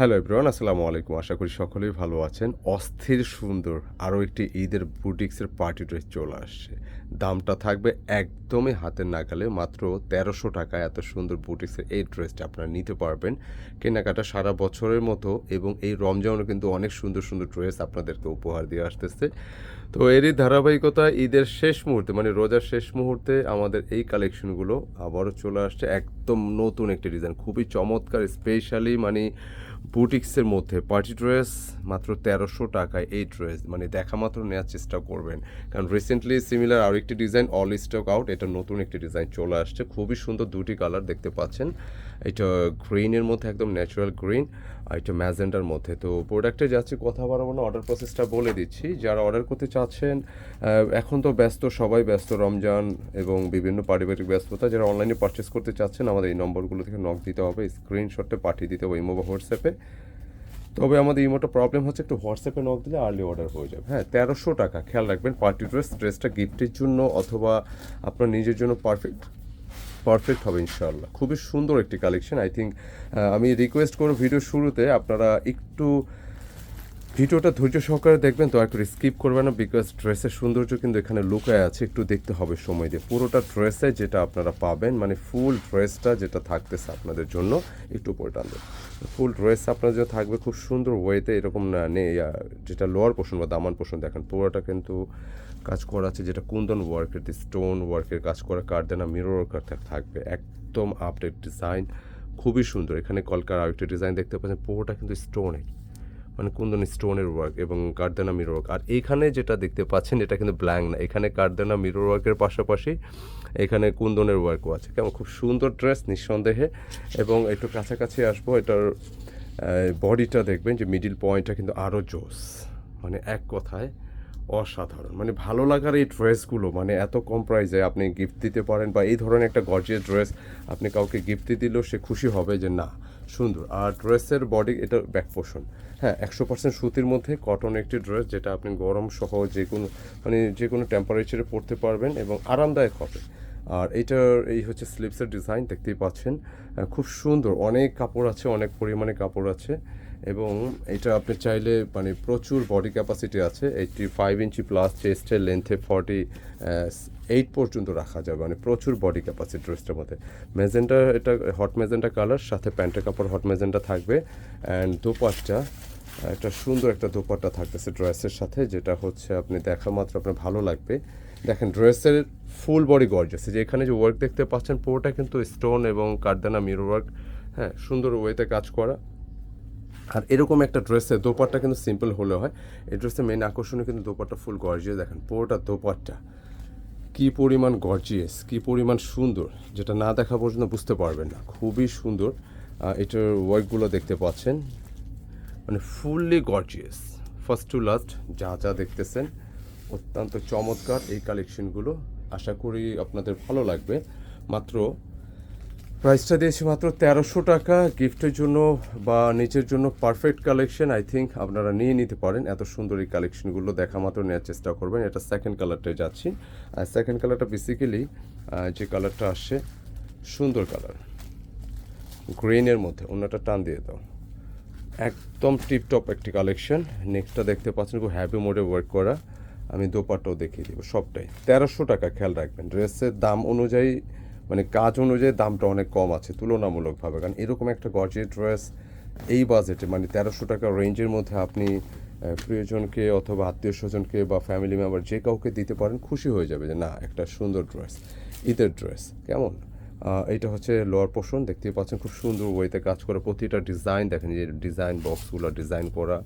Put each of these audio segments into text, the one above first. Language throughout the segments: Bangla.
হ্যালো এভরিওয়ান, আসসালামু আলাইকুম। আশা করি সকলেই ভালো আছেন। অস্থির সুন্দর আরও একটি ঈদের বুটিক্সের পার্টি ড্রেস চলে আসছে। দামটা থাকবে একদমই হাতের নাগালে, মাত্র তেরোশো টাকা এত সুন্দর বুটিক্সের এই ড্রেসটা আপনারা নিতে পারবেন। কেনাকাটা সারা বছরের মতো এবং এই রমজানও কিন্তু অনেক সুন্দর সুন্দর ড্রেস আপনাদেরকে উপহার দিয়ে আসতেছে। তো এরই ধারাবাহিকতা ঈদের শেষ মুহূর্তে মানে রোজার শেষ মুহূর্তে আমাদের এই কালেকশনগুলো আবারও চলে আসছে। একদম নতুন একটি ডিজাইন, খুবই চমৎকার, স্পেশালি মানে বুটিক্সের মধ্যে। পার্টি ড্রেস মাত্র তেরোশো টাকায় এই ড্রেস মানে দেখা মাত্র নেওয়ার চেষ্টা করবেন। কারণ রিসেন্টলি সিমিলার আরও একটি ডিজাইন অল স্টক আউট এটা নতুন একটি ডিজাইন চলে আসছে। খুবই সুন্দর দুটি কালার দেখতে পাচ্ছেন। এটা গ্রিনের মধ্যে একদম ন্যাচারাল গ্রিন আর এটা ম্যাজেন্ডার মধ্যে। তো প্রোডাক্টে যাচ্ছি, কথা বাড়াবো না অর্ডার প্রসেসটা বলে দিচ্ছি। যারা অর্ডার করতে চাচ্ছেন এখন তো ব্যস্ত, সবাই ব্যস্ত। রমজান এবং বিভিন্ন পারিবারিক ব্যস্ততা, যারা অনলাইনে পারচেস করতে চাচ্ছেন, আমাদের এই নম্বরগুলো থেকে নক দিতে হবে স্ক্রিনশটে পাঠিয়ে দিতে হবে ইমো বা হোয়াটসঅ্যাপে তবে আমাদের ইমোটা প্রবলেম হচ্ছে, একটু হোয়াটসঅ্যাপে নক দিলে আর্লি অর্ডার হয়ে যাবে। হ্যাঁ তেরোশো টাকা, খেয়াল রাখবেন পার্টি ড্রেস ড্রেসটা গিফটের জন্য অথবা আপনার নিজের জন্য পারফেক্ট পারফেক্ট হবে ইনশাল্লাহ খুবই সুন্দর একটি কালেকশন আই থিঙ্ক আমি রিকোয়েস্ট করব ভিডিও শুরুতে আপনারা একটু ভিডিওটা ধৈর্য সহকারে দেখবেন দয়া করে স্কিপ করবেন না বিকজ ড্রেসের সৌন্দর্য কিন্তু এখানে লুকায় আছে, একটু দেখতে হবে সময় দিয়ে। পুরোটা ড্রেসে যেটা আপনারা পাবেন মানে ফুল ড্রেসটা যেটা থাকতেছে আপনাদের জন্য, একটু উপরে টানবেন ফুল ড্রেস আপনার যে থাকবে, খুব সুন্দর ওয়েতে এরকম, না, নেই যেটা লোয়ার পোর্শন বা দামান পোর্শন দেখেন, পুরোটা কিন্তু কাজ করা আছে, যেটা কুন্দন ওয়ার্কের স্টোন ওয়ার্কের কাজ করা কার্ডেনা মিরর ওয়ার্কার থাকবে, একদম আপডেট ডিজাইন খুবই সুন্দর। এখানে কলকার আরেকটি ডিজাইন দেখতে পাচ্ছেন, পুরোটা কিন্তু স্টোনের মানে কুন্দন স্টোনের ওয়ার্ক এবং কার্দানা মিরর ওয়ার্ক আর এইখানে যেটা দেখতে পাচ্ছেন, এটা কিন্তু ব্ল্যাঙ্ক না। এখানে কার্দানা মিরর ওয়ার্কের পাশাপাশি এখানে কুন্দনের ওয়ার্কও আছে। কেমন? খুব সুন্দর ড্রেস নিঃসন্দেহে। এবং একটু কাছাকাছি আসব, এটার বডিটা দেখবেন যে মিডিল পয়েন্টটা কিন্তু আরও জোস। মানে এক কথায় অসাধারণ। মানে ভালো লাগার এই ড্রেসগুলো মানে এত কম প্রাইসে আপনি গিফট দিতে পারেন বা এই ধরনের একটা গর্জিয়াস ড্রেস আপনি কাউকে গিফট দিলেও সে খুশি হবে যে, না, সুন্দর। আর ড্রেসের বডি এটা ব্যাক পোর্শন হ্যাঁ একশো পার্সেন্ট সুতির মধ্যে কটন একটি ড্রেস যেটা আপনি গরম সহ যে কোনো মানে যে কোনো টেম্পারেচারে পরতে পারবেন এবং আরামদায়ক হবে। আর এটার এই হচ্ছে স্লিপসের ডিজাইন দেখতেই পাচ্ছেন। খুব সুন্দর। অনেক কাপড় আছে, অনেক পরিমাণে কাপড় আছে এবং এটা আপনি চাইলে মানে প্রচুর বডি ক্যাপাসিটি আছে। এইটটি ফাইভ ইঞ্চি প্লাস চেস্টের লেন্থে ফর্টি এইট পর্যন্ত রাখা যাবে। মানে প্রচুর বডি ক্যাপাসিটি ড্রেসটার মধ্যে। মেজেন্টা এটা হট মেজেন্টা কালার সাথে প্যান্টের কাপড় হট মেজেন্টা থাকবে। অ্যান্ড দোপাট্টা একটা সুন্দর একটা দোপাট্টা থাকতেছে ড্রেসের সাথে, যেটা হচ্ছে আপনি দেখা মাত্র আপনার ভালো লাগবে। দেখেন ড্রেসের ফুল বডি গর্জাস যে এখানে যে ওয়ার্ক দেখতে পাচ্ছেন, পুরোটা কিন্তু স্টোন এবং কারদানা মিরর ওয়ার্ক হ্যাঁ সুন্দর ওয়েতে কাজ করা। আর এরকম একটা ড্রেসে দোপাট্টা কিন্তু সিম্পল হলে হয়। এই ড্রেসের মেন আকর্ষণীয় কিন্তু দোপাট্টা ফুল গর্জিয়াস দেখেন, পুরোটা দোপাট্টা। কি পরিমাণ গর্জিয়াস কি পরিমাণ সুন্দর। যেটা না দেখা পর্যন্ত বুঝতে পারবেন না। খুবই সুন্দর। এটার ওয়ার্কগুলো দেখতে পাচ্ছেন। মানে fully gorgeous first to last যা যা দেখতেছেন। অত্যন্ত চমৎকার এই কালেকশনগুলো আশা করি আপনাদের ভালো লাগবে। মাত্র প্রাইসটা দিয়েছি মাত্র তেরোশো টাকা। গিফটের জন্য বা নিজের জন্য পারফেক্ট কালেকশন আই থিঙ্ক আপনারা নিয়ে নিতে পারেন। এত সুন্দর এই কালেকশনগুলো দেখা মাত্র নেওয়ার চেষ্টা করবেন। এটা সেকেন্ড কালারটায় যাচ্ছি। আর সেকেন্ড কালারটা বেসিক্যালি যে কালারটা আসছে, সুন্দর কালার গ্রিনের মধ্যে, অন্যটা টান দিয়ে দাও। একদম টিপটপ একটি কালেকশন নেকটা দেখতে পাচ্ছেন, খুব হ্যাপি মোডে ওয়ার্ক করা। আমি দোপাটাও দেখিয়ে দিব, সবটাই। তেরোশো টাকা, খেয়াল রাখবেন। ড্রেসের দাম অনুযায়ী মানে কাজ অনুযায়ী দামটা অনেক কম আছে, তুলনামূলকভাবে। কারণ এরকম একটা গর্জিয়াস ড্রেস এই বাজেটে মানে তেরোশো টাকা রেঞ্জের মধ্যে আপনি প্রিয়জনকে অথবা আত্মীয় স্বজনকে বা ফ্যামিলি মেম্বার যে কাউকে দিতে পারেন, খুশি হয়ে যাবে যে, না, একটা সুন্দর ড্রেস, ঈদের ড্রেস। কেমন? এটা হচ্ছে লোয়ার পোর্শন দেখতেই পাচ্ছেন খুব সুন্দর ওয়েতে কাজ করা প্রতিটা ডিজাইন দেখেন যে ডিজাইন বক্সগুলো ডিজাইন করা।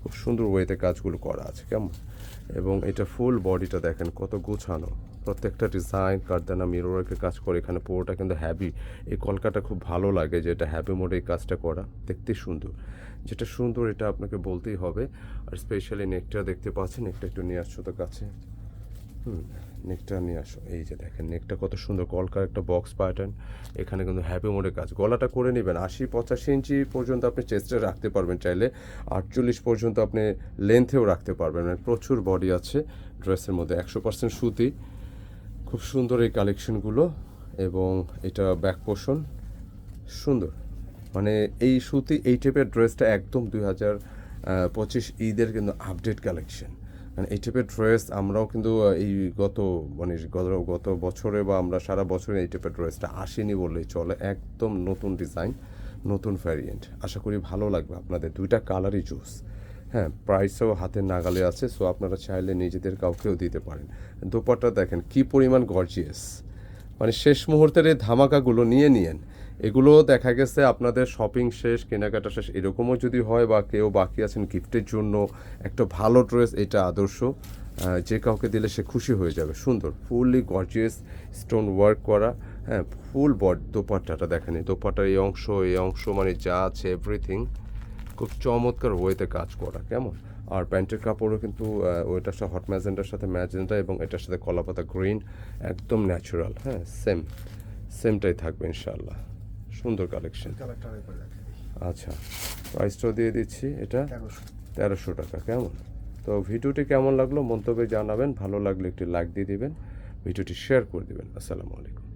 খুব সুন্দর ওয়েতে কাজগুলো করা আছে, কেমন? এবং এটা ফুল বডিটা দেখেন কত গোছানো। প্রত্যেকটা ডিজাইন, কারদানা মিরোরকে কাজ করে এখানে পুরোটা কিন্তু হ্যাভি এই কলকাটা খুব ভালো লাগে যে এটা হ্যাভি মোডে এই কাজটা করা, দেখতে সুন্দর। যেটা সুন্দর এটা আপনাকে বলতেই হবে। আর স্পেশালি নেকটা দেখতে পাচ্ছেন নেকটা একটু নিয়ে আসছো তো কাছে। হুম। নেকটা নিয়ে আসো। এই যে দেখেন, নেকটা কত সুন্দর কলকার একটা বক্স প্যাটার্ন এখানে কিন্তু হ্যাপি মোডে কাজ। গলাটা করে নেবেন, আশি পঁচাশি ইঞ্চি পর্যন্ত আপনি চেস্টে রাখতে পারবেন চাইলে। আটচল্লিশ পর্যন্ত আপনি লেন্থেও রাখতে পারবেন। মানে প্রচুর বডি আছে ড্রেসের মধ্যে, একশো পার্সেন্ট সুতি। খুব সুন্দর এই কালেকশনগুলো এবং এটা ব্যাক পোর্শন সুন্দর। মানে এই সুতি, এই টাইপের ড্রেসটা একদম দুই হাজার পঁচিশ ঈদের কিন্তু আপডেট কালেকশন মানে এই টাইপের ড্রেস আমরাও কিন্তু এই গত মানে গত গত বছরে বা আমরা সারা বছরে এই টাইপের ড্রেসটা আসেনি বললেই চলে। একদম নতুন ডিজাইন নতুন ভ্যারিয়েন্ট আশা করি ভালো লাগবে আপনাদের। দুইটা কালারই জুস হ্যাঁ প্রাইসও হাতের নাগালে আছে সো আপনারা চাইলে নিজেদের কাউকেও দিতে পারেন। দোপাট্টা দেখেন, কি পরিমাণ গর্জিয়াস মানে শেষ মুহূর্তের এই ধামাকাগুলো নিয়ে নিয়েন। এগুলো দেখা গেছে, আপনাদের শপিং শেষ, কেনাকাটা শেষ, এরকমও যদি হয় বা কেউ বাকি আছেন গিফটের জন্য, একটা ভালো ড্রেস এটা আদর্শ যে কাউকে দিলে সে খুশি হয়ে যাবে। সুন্দর ফুললি গর্জিয়াস স্টোন ওয়ার্ক করা হ্যাঁ ফুল বড দোপাট্টাটা দেখেন দোপাট্টার এই অংশ এই অংশ মানে যা আছে এভরিথিং খুব চমৎকার ওয়েতে কাজ করা, কেমন? আর প্যান্টের কাপড়ও কিন্তু ওইটার সাথে হট ম্যাজেন্টার সাথে ম্যাজেন্টা এবং এটার সাথে কলাপাতা গ্রিন একদম ন্যাচারাল হ্যাঁ সেম সেমটাই থাকবে ইনশাল্লাহ সুন্দর কালেকশন আচ্ছা প্রাইসটাও দিয়ে দিচ্ছি এটা তেরোশো। টাকা কেমন? তো ভিডিওটি কেমন লাগল মন্তব্যে জানাবেন ভালো লাগলে একটি লাইক দিয়ে দিবেন ভিডিওটি শেয়ার করে দেবেন আসসালামু আলাইকুম।